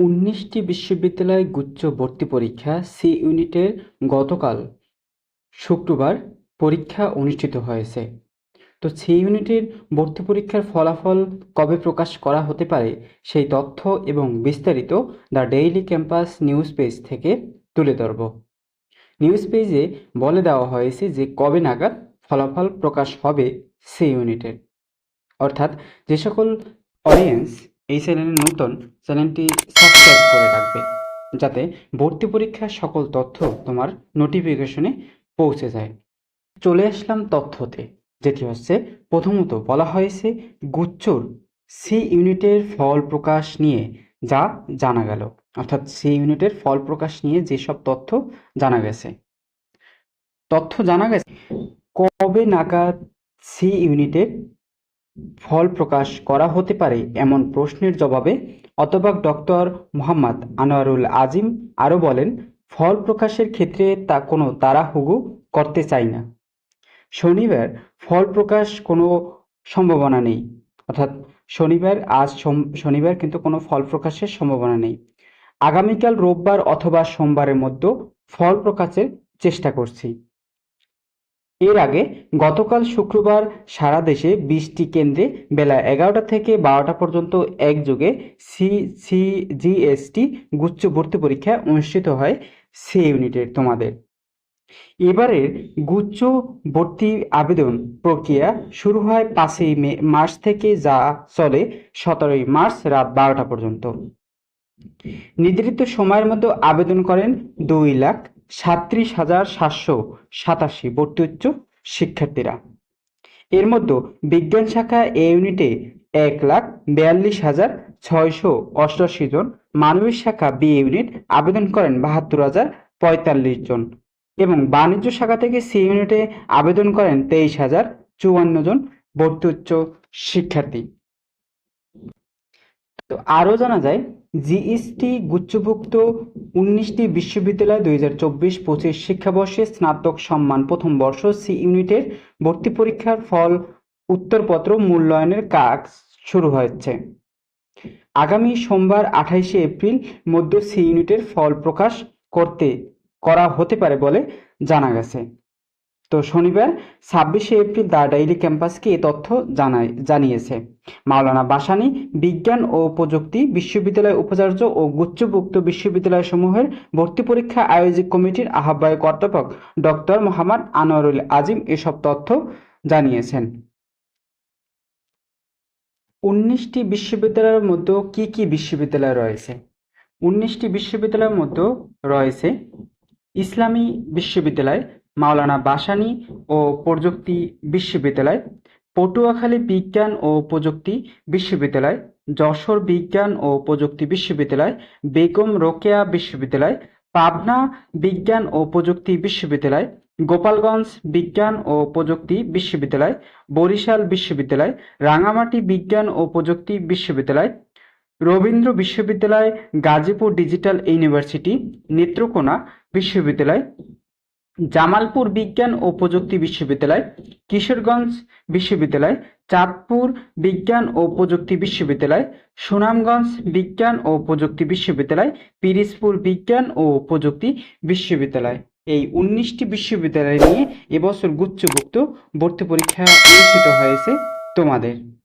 উনিশটি বিশ্ববিদ্যালয় গুচ্ছ ভর্তি পরীক্ষা সি ইউনিটের গতকাল শুক্রবার পরীক্ষা অনুষ্ঠিত হয়েছে। তো সি ইউনিটের ভর্তি পরীক্ষার ফলাফল কবে প্রকাশ করা হতে পারে সেই তথ্য এবং বিস্তারিত the Daily Campus news page থেকে তুলে ধরব। নিউজ পেজে বলে দেওয়া হয়েছে যে কবে নাগাদ ফলাফল প্রকাশ হবে সি ইউনিটের। অর্থাৎ যে সকল অডিয়েন্স এই চ্যানেলে নতুন চ্যানেলটি সাবস্ক্রাইব করে রাখবে, যাতে ভর্তি পরীক্ষার সকল তথ্য তোমার নোটিফিকেশনে পৌঁছে যায়। চলে আসলাম তথ্যতে যেটি হচ্ছে প্রথমত বলা হয়েছে গুচ্ছর সি ইউনিটের ফল প্রকাশ নিয়ে যা জানা গেল। অর্থাৎ সি ইউনিটের ফল প্রকাশ নিয়ে যেসব তথ্য জানা গেছে। তথ্য জানা গেছে, কবে নাগাদ সি ইউনিটের ফল প্রকাশ করা হতে পারে এমন প্রশ্নের জবাবে অতবাক ডক্টর মোহাম্মদ আনোয়ারুল আজিম আরও বলেন, ফল প্রকাশের ক্ষেত্রে তা কোনো তাড়াহুড়ো করতে চাই না। শনিবার ফল প্রকাশ কোনো সম্ভাবনা নেই। অর্থাৎ শনিবার, আজ শনিবার কিন্তু কোনো ফল প্রকাশের সম্ভাবনা নেই। আগামীকাল রোববার অথবা সোমবারের মধ্যে ফল প্রকাশের চেষ্টা করছি। এর আগে গতকাল শুক্রবার সারা দেশে বিশটি কেন্দ্রে বেলা এগারোটা থেকে বারোটা পর্যন্ত একযোগে সি সি জিএসটি গুচ্ছ ভর্তি পরীক্ষা অনুষ্ঠিত হয় সি ইউনিটের তোমাদের। এবারের গুচ্ছ ভর্তি আবেদন প্রক্রিয়া শুরু হয় পাঁচই মে, মার্চ থেকে যা চলে সতেরোই মার্চ রাত বারোটা পর্যন্ত। নির্ধারিত সময়ের মধ্যে আবেদন করেন দুই লাখ সাত্রিশ হাজার সাতশো সাতাশি ভর্তি উচ্চ শিক্ষার্থীরা। এর মধ্যে বিজ্ঞান শাখা এ ইউনিটে এক লাখ বিয়াল্লিশ হাজার ছয়শো অষ্টআশি জন, মানবিক শাখা বি ইউনিট আবেদন করেন বাহাত্তর হাজার পঁয়তাল্লিশ জন এবং বাণিজ্য শাখা থেকে সি ইউনিটে আবেদন করেন তেইশ হাজার চুয়ান্ন জন ভর্তি উচ্চ শিক্ষার্থী। তো আরও জানা যায়, জিএসটি গুচ্ছভুক্ত উনিশটি বিশ্ববিদ্যালয় দুই হাজার চব্বিশ পঁচিশ শিক্ষাবর্ষে স্নাতক সম্মান প্রথম বর্ষ সি ইউনিটের ভর্তি পরীক্ষার ফল উত্তরপত্র মূল্যায়নের কাজ শুরু হয়েছে। আগামী সোমবার আঠাইশে এপ্রিল মধ্য সি ইউনিটের ফল প্রকাশ করতে করা হতে পারে বলে জানা গেছে। তো শনিবার ছাব্বিশে এপ্রিল দ্য ডেইলি ক্যাম্পাসকে এ তথ্য জানায়, জানিয়েছে। মাওলানা বাসানি বিজ্ঞান ও প্রযুক্তি বিশ্ববিদ্যালয় উপাচার্য ও গুচ্ছভুক্ত বিশ্ববিদ্যালয়সমূহের ভর্তি পরীক্ষা আয়োজক কমিটির আহ্বায়ক অধ্যাপক ডক্টর মোহাম্মদ আনোয়ারুল আজিম এসব তথ্য জানিয়েছেন। উনিশটি বিশ্ববিদ্যালয়ের মধ্যে কি কি বিশ্ববিদ্যালয় রয়েছে? উনিশটি বিশ্ববিদ্যালয়ের মধ্যে রয়েছে ইসলামী বিশ্ববিদ্যালয় মাওলানা বাসানি ও প্রযুক্তি বিশ্ববিদ্যালয়, পটুয়াখালী বিজ্ঞান ও প্রযুক্তি বিশ্ববিদ্যালয়, যশোর বিজ্ঞান ও প্রযুক্তি বিশ্ববিদ্যালয়, বেগম রোকেয়া বিশ্ববিদ্যালয়, পাবনা বিজ্ঞান ও প্রযুক্তি বিশ্ববিদ্যালয়, গোপালগঞ্জ বিজ্ঞান ও প্রযুক্তি বিশ্ববিদ্যালয়, বরিশাল বিশ্ববিদ্যালয়, রাঙামাটি বিজ্ঞান ও প্রযুক্তি বিশ্ববিদ্যালয়, রবীন্দ্র বিশ্ববিদ্যালয়, গাজীপুর ডিজিটাল ইউনিভার্সিটি, নেত্রকোনা বিশ্ববিদ্যালয় জামালপুর বিজ্ঞান ও প্রযুক্তি বিশ্ববিদ্যালয়, কিশোরগঞ্জ বিশ্ববিদ্যালয়, চাঁদপুর বিজ্ঞান ও প্রযুক্তি বিশ্ববিদ্যালয়, সুনামগঞ্জ বিজ্ঞান ও প্রযুক্তি বিশ্ববিদ্যালয়, পিরিজপুর বিজ্ঞান ও প্রযুক্তি বিশ্ববিদ্যালয়। এই উনিশটি বিশ্ববিদ্যালয় নিয়ে এবছর গুচ্ছভুক্ত ভর্তি পরীক্ষা অনুষ্ঠিত হয়েছে তোমাদের।